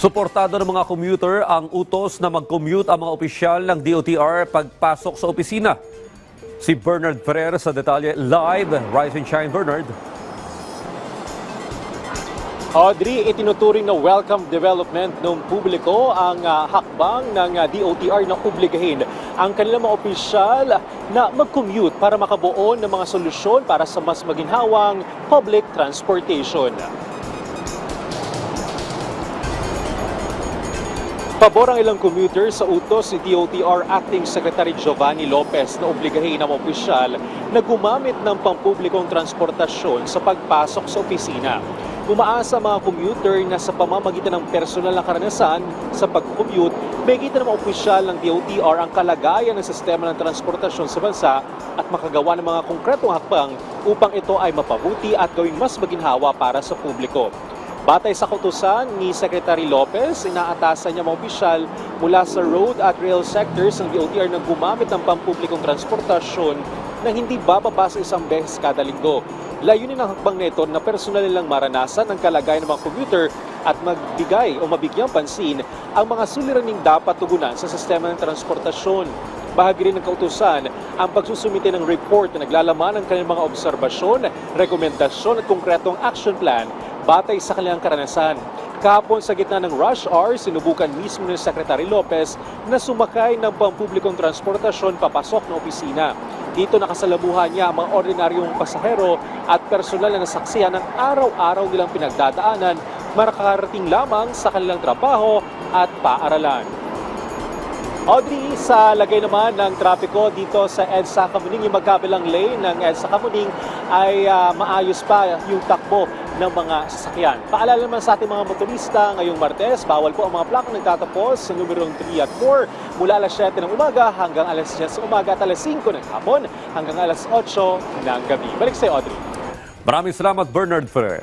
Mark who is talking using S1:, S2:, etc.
S1: Suportado ng mga commuter ang utos na mag-commute ang mga opisyal ng DOTR pagpasok sa opisina. Si Bernard Ferrer sa detalye live. Rise and shine, Bernard.
S2: Audrey, itinuturing na welcome development ng publiko ang ah, hakbang ng ah, DOTR na obligahin ang kanilang mga opisyal na mag-commute para makabuo ng mga solusyon para sa mas maginhawang public transportation. Pabor ang ilang commuter sa utos ni DOTR Acting Secretary Giovanni Lopez na obligahin ang opisyal na gumamit ng pampublikong transportasyon sa pagpasok sa opisina. Umaasa mga commuter na sa pamamagitan ng personal na karanasan sa pag-commute, may kita ng opisyal ng DOTR ang kalagayan ng sistema ng transportasyon sa bansa at makagawa ng mga konkretong hakbang upang ito ay mapabuti at gawing mas maginhawa para sa publiko. Batay sa kautusan ni Secretary Lopez, inaatasan niya mga opisyal mula sa road at rail sectors ng DOTR na gumamit ng pampublikong transportasyon na hindi bababa sa isang beses kada linggo. Layunin ng hakbang nito na personal nilang maranasan ang kalagayan ng mga commuter at magbigay o mabigyang pansin ang mga suliraning dapat tugunan sa sistema ng transportasyon. Bahagi rin ng kautusan ang pagsusumite ng report na naglalaman ng kanilang mga obserbasyon, rekomendasyon at konkretong action plan batay sa kanilang karanasan. Kahapon sa gitna ng rush hour, sinubukan mismo ng Secretary Lopez na sumakay ng pampublikong transportasyon papasok ng opisina. Dito nakasalamuhan niya ang mga ordinaryong pasahero at personal na nasaksihan ng araw-araw nilang pinagdadaanan makakarating lamang sa kanilang trabaho at paaralan. Audrey, sa lagay naman ng trapiko dito sa EDSA Kamuning, yung magkabilang lane ng EDSA Kamuning ay ah, maayos pa yung takbo ng mga sasakyan. Paalala naman sa ating mga motorista ngayong Martes, bawal po ang mga plaka nagtatapos sa numerong 3 at 4 mula alas 7 ng umaga hanggang alas 10 ng umaga at alas 5 ng hapon hanggang alas 8 ng gabi. Balik sa'yo, Audrey.
S1: Maraming salamat, Bernard Ferrer.